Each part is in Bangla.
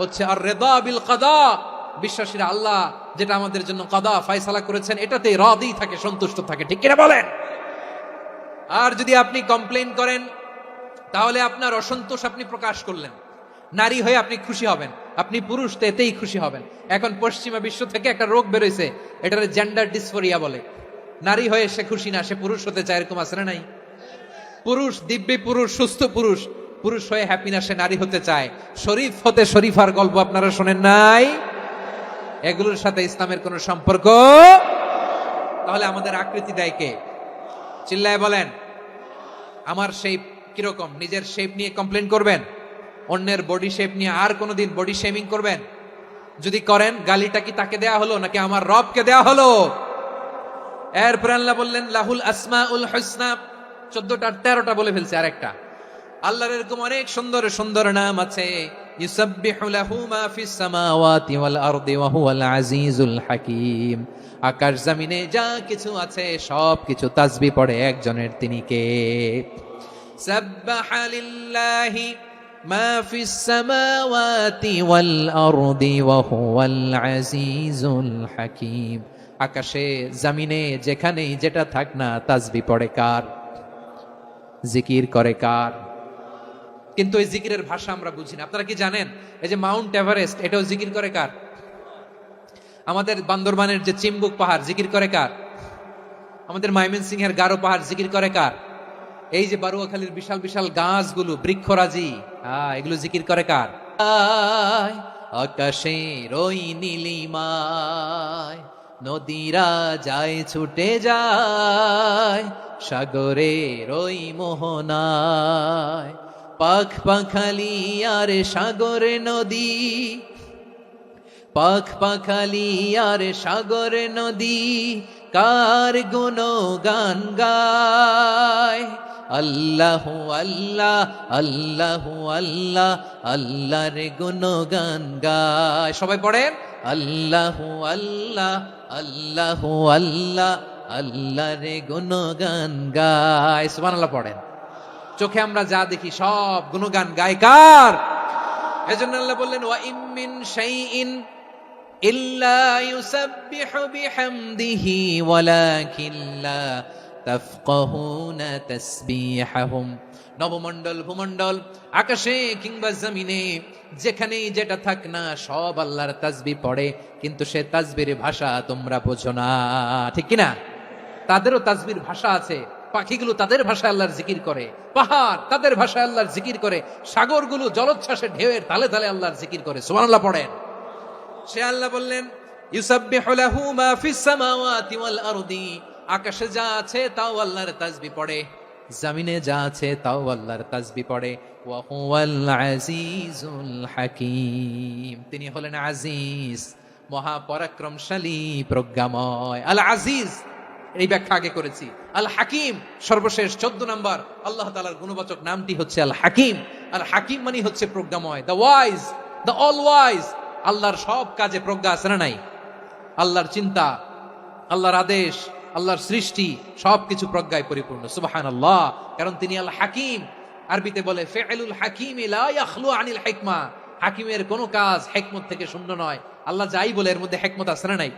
হচ্ছে আর রেদা বিল কাদা বিশ্বাসীরা, আল্লাহ যেটা আমাদের জন্য কাদা ফায়সালা করেছেন, এটাতেই রাদি থাকে, সন্তুষ্ট থাকে। ঠিক কিনা বলেন? আর যদি আপনি কমপ্লেন করেন, তাহলে আপনার অসন্তোষ আপনি প্রকাশ করলেন। নারী হয়ে আপনি খুশি হবেন। আপনি পুরুষ, তো এতেই খুশি হবেন। এখন পশ্চিমা বিশ্ব থেকে একটা রোগ বেরোইছে, এটার জেন্ডার ডিসফোরিয়া বলে। নারী হয়ে সে খুশি না, সে পুরুষ হতে চায়, এরকম আছে নাই? পুরুষ, দিব্যি পুরুষ, সুস্থ পুরুষ। পুরুষ হয়ে হ্যাপি না সে নারী হতে চায়। শরীফ হতে শরীফার গল্প আপনারা শোনেন নাই? এগুলোর সাথে ইসলামের কোনো সম্পর্ক? তাহলে আমাদের আকৃতি দেয় কে? চিল্লায় বলেন। আমার শেপ কীরকম? নিজের শেপ নিয়ে কমপ্লেন করবেন? অন্যের বডি শেপ নিয়ে আর কোনোদিন বডি শেমিং করবেন? যদি করেন, গালিটা কি তাকে দেয়া হলো নাকি আমার রবকে দেয়া হলো? এরপর আল্লাহ বললেন, লাহুল আসমা উল হসনা। চোদ্দটা, তেরোটা বলে ফেলছে আরেকটা। আল্লাহর এরকম অনেক সুন্দর সুন্দর নাম আছে। আকাশ জমিনে যা কিছু আছে, সব কিছু তাসবিহ পড়ে একজনের তিনি কে? সাব্বাহা লিল্লাহি মা ফিস সামাওয়াতি ওয়াল আরদি ওয়া হুয়াল আজিজুল হাকীম। আকাশে, জমিনে, যেখানেই যেটা থাক না, তাজবি পড়ে কার? জিকির করে কার? কিন্তু এই জিকিরের ভাষা আমরা বুঝি না। আপনারা কি জানেন? এই যে মাউন্ট এভারেস্ট, এটাও জিকির করে কার? আমাদের বান্দরবানের যে চিম্বুক পাহাড়, জিকির করে কার? আমাদের মাইমেন সিং এর গারো পাহাড় জিকির করে কার? এই যে বারুয়াখালীর বিশাল বিশাল গাছগুলো, বৃক্ষরাজি হ্যাঁ এগুলো জিকির করে কার? আকাশে রই নীলিমায়, নদীরা যায়, ছুটে যায় সাগরে রই মোহনায়। পাখ পাখালি আর সাগর নদী। পাখ পাখালি আর সাগর নদী, কার গুণ গান গায়? আল্লাহ আল্লাহ আল্লাহ আল্লাহ, আল্লাহর গুণ গান গায়। সবাই পড়েন আল্লাহ আল্লাহ আল্লাহ আল্লাহ, আল্লাহর গুণ গান গায়। সুবহানাল্লাহ পড়েন। চোখে আমরা যা দেখি সব গুণগান গায় কার এজন্য আল্লাহ বললেন, ওয়া ইমিন শাইইন ইল্লা ইউসাব্বিহু বিহামদিহি ওয়ালাকিন লা তাফকাহুনা তাসবিহাহুম। নবমণ্ডল, ভূমণ্ডল, আকাশে কিংবা জমিনে, যেখানেই যেটা থাক না, সব আল্লাহর তাসবি পড়ে, কিন্তু সে তাসবির ভাষা তোমরা বোঝো না। ঠিক কি না তাদেরও তাসবির ভাষা আছে। পাখিগুলো তাদের ভাষায় আল্লাহর জিকির করে। পাহাড় তাদের ভাষায় আল্লাহর জিকির করে। সাগরগুলো জলোচ্ছ্বাসে ঢেউয়ের তালে তালে আল্লাহর জিকির করে। সুবহানাল্লাহ পড়েন। সে আল্লাহ বললেন আকাশে যা আছে তাও আল্লাহর তাসবিহ পড়ে। জমিনে যা আছে তাও আল্লাহর তাসবিহ পড়ে। হাকীম। তিনি হলেন আজিজ, মহাপরাক্রমশালী, প্রজ্ঞাময়। আল আজিজ। এই ব্যাখ্যা আগে করেছি। আল হাকিম, সর্বশেষ চোদ্দ নাম্বার, আল্লাহ তালার গুণবাচক নামটি হচ্ছে আল হাকিম। আল হাকিম মানে হচ্ছে প্রজ্ঞাময় the wise the all wise আল্লাহর সব কাজে প্রজ্ঞা আছে না নাই? আল্লাহর চিন্তা, আল্লাহর আদেশ, আল্লাহর সৃষ্টি, সবকিছু প্রজ্ঞায় পরিপূর্ণ। সুবাহান আল্লাহ কারণ তিনি আল হাকিম। আরবিতে বলে ফেলুল হাকিম আনিল হিকমা। হাকিমের কোনো কাজ হেকমত থেকে শূন্য নয়। আল্লাহ যাই বলে, এর মধ্যে হেকমত আছে না নাই?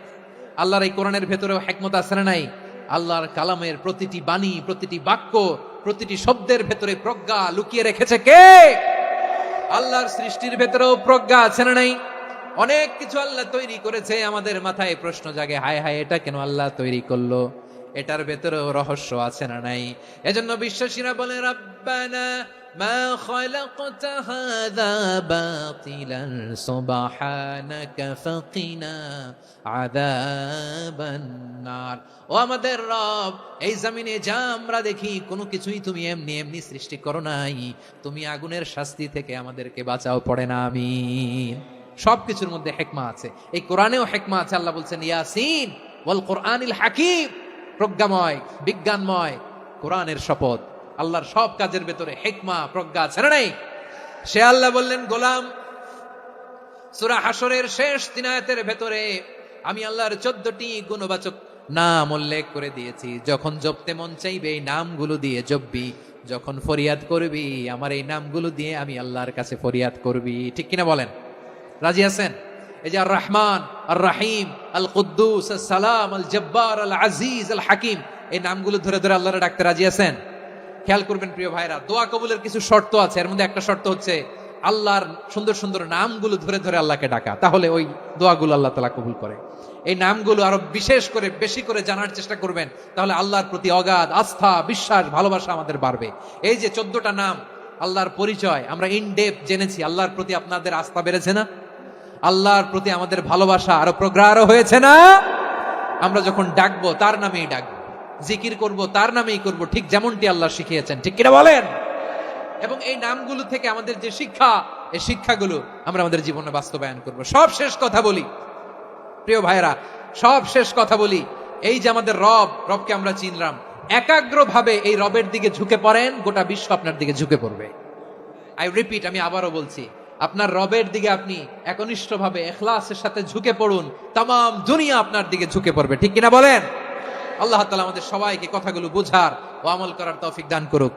আল্লাহর এই কোরআনের ভেতরেও হেকমত আছে না নাই? আল্লাহর কালামের প্রতিটি বাণী, প্রতিটি বাক্য, প্রতিটি শব্দের ভেতরে প্রজ্ঞা লুকিয়ে রেখেছে কে? আল্লাহর সৃষ্টির ভেতরেও প্রজ্ঞা আছে না নাই? অনেক কিছু আল্লাহ তৈরি করেছে, আমাদের মাথায় প্রশ্ন জাগে, হায় হায়, এটা কেন আল্লাহ তৈরি করল? এটার ভেতরেও রহস্য আছে না নাই? এজন্য বিশ্বাসীরা বলে, রাব্বানা মা খালাকতা হাযা বাতিলান সুবহানাকা ফাকিনা আযাবান নার। ও আমাদের রব, এই জমিনে যা আমরা দেখি, কোনো কিছুই তুমি এমনি এমনি সৃষ্টি করো নাই। তুমি আগুনের শাস্তি থেকে আমাদেরকে বাঁচাও, পড়ে না, আমিন। সবকিছুর মধ্যে হেকমা আছে। এই কোরআনেও হেকমা আছে, আল্লাহ বলছেন, ইয়াসিন ওয়াল কোরআনিল হাকিম। প্রজ্ঞাময়, বিজ্ঞানময়, কোরআনের শপথ। আল্লাহর সব কাজের ভেতরে হেকমা, প্রজ্ঞা আছে না নাই। সে আল্লাহ বললেন, গোলাম, সূরা হাসরের শেষ তিন আয়াতের ভেতরে আমি আল্লাহর চোদ্দটি গুণবাচক নাম উল্লেখ করে দিয়েছি। যখন জপতে মন চাইবে, এই নামগুলো দিয়ে জপবি। যখন ফরিয়াদ করবি, আমার এই নামগুলো দিয়ে আমি আল্লাহর কাছে ফরিয়াদ করবি। ঠিক কিনা বলেন? রাজি আছেন? এই যে আর রহমান আর রাহিম আল কুদ্দুস আল সালাম আল জব্বার আল আজিজ আল হাকিম এই নামগুলো ধরে ধরে আল্লাহরে ডাকতে রাজি আছেন? খেয়াল করবেন প্রিয় ভাইরা, দোয়া কবুলের কিছু শর্ত আছে। এর মধ্যে একটা শর্ত হচ্ছে আল্লাহর সুন্দর সুন্দর নামগুলো ধরে ধরে আল্লাহকে ডাকা। তাহলে ওই দোয়াগুলো আল্লাহ তালা কবুল করে। এই নামগুলো আরও বিশেষ করে, বেশি করে জানার চেষ্টা করবেন, তাহলে আল্লাহর প্রতি অগাধ আস্থা, বিশ্বাস, ভালোবাসা আমাদের বাড়বে। এই যে চোদ্দটা নাম, আল্লাহর পরিচয়, আমরা ইন ডেপ জেনেছি, আল্লাহর প্রতি আপনাদের আস্থা বেড়েছে না? আল্লাহর প্রতি আমাদের ভালোবাসা আরও প্রগাঢ় হয়েছে না? আমরা যখন ডাকবো, তার নামেই ডাকবো। জিকির করব, তার নামেই করব, ঠিক যেমনটি আল্লাহ শিখিয়েছেন, ঠিক কিনা বলেন? এবং এই নামগুলো থেকে আমাদের যে শিক্ষা, এই শিক্ষাগুলো আমরা আমাদের জীবনে বাস্তবায়ন করব। সব শেষ কথা বলি। প্রিয় ভাইরা সব শেষ কথা বলি। এই যে আমাদের রব, রবকে আমরা চিনলাম, একাগ্রভাবে এই রবের দিকে ঝুঁকে পড়েন, গোটা বিশ্ব আপনার দিকে ঝুঁকে পড়বে। আই রিপিট আমি আবারও বলছি, আপনার রবের দিকে আপনি একনিষ্ঠভাবে, এখলাসের সাথে ঝুঁকে পড়ুন তাম দুনিয়া আপনার দিকে ঝুঁকে পড়বে, ঠিক কিনা বলেন? আল্লাহ তালা আমাদের সবাইকে কথাগুলো বোঝার ও আমল করার তৌফিক দান করুক।